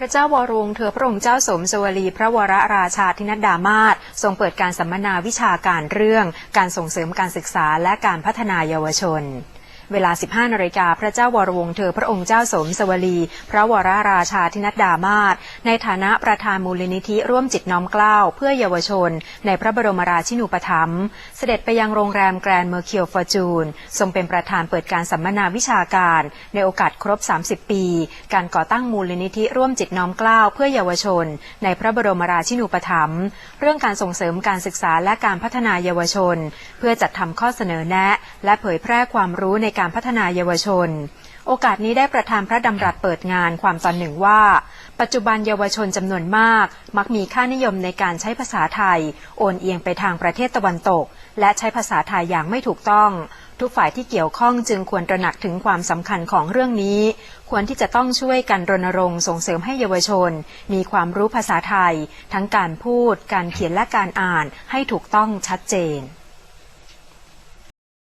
พระเจ้าวรวงเธอพระองค์เจ้าสมสวลี พระวรราชาธินดดามาศทรงเปิดการสัมมนาวิชาการเรื่อง การส่งเสริมการศึกษาและการพัฒนาเยาวชน เวลา 15นาฬิกาพระเจ้าวรวงศ์เธอพระองค์เจ้าสมสวลี พระวรราชาธินัดดามาศในฐานะประธานมูลนิธิร่วมจิตน้อมเกล้าเพื่อเยาวชน ในพระบรมราชินูปถัมภ์เสด็จไปยังโรงแรมแกรนด์เมอร์เคียวฟอร์จูน ทรงเป็นประธานเปิดการสัมมนาวิชาการ ในโอกาสครบ 30 ปี การก่อตั้งมูลนิธิร่วมจิตน้อมเกล้าเพื่อเยาวชน ในพระบรมราชินูปถัมภ์เรื่องการส่งเสริมการศึกษาและการพัฒนาเยาวชน เพื่อจัดทำข้อเสนอแนะ และเผยแพร่ความรู้ในการพัฒนาเยาวชน โอกาสนี้ได้ประธานพระดำรัสเปิดงานความตอนหนึ่งว่า ปัจจุบันเยาวชนจำนวนมาก มักมีค่านิยมในการใช้ภาษาไทย โอนเอียงไปทางประเทศตะวันตก และใช้ภาษาไทยอย่างไม่ถูกต้อง ทุกฝ่ายที่เกี่ยวข้องจึงควรตระหนักถึงความสำคัญของเรื่องนี้ ควรที่จะต้องช่วยกันรณรงค์ส่งเสริมให้เยาวชน มีความรู้ภาษาไทย ทั้งการพูด การเขียนและการอ่านให้ถูกต้องชัดเจน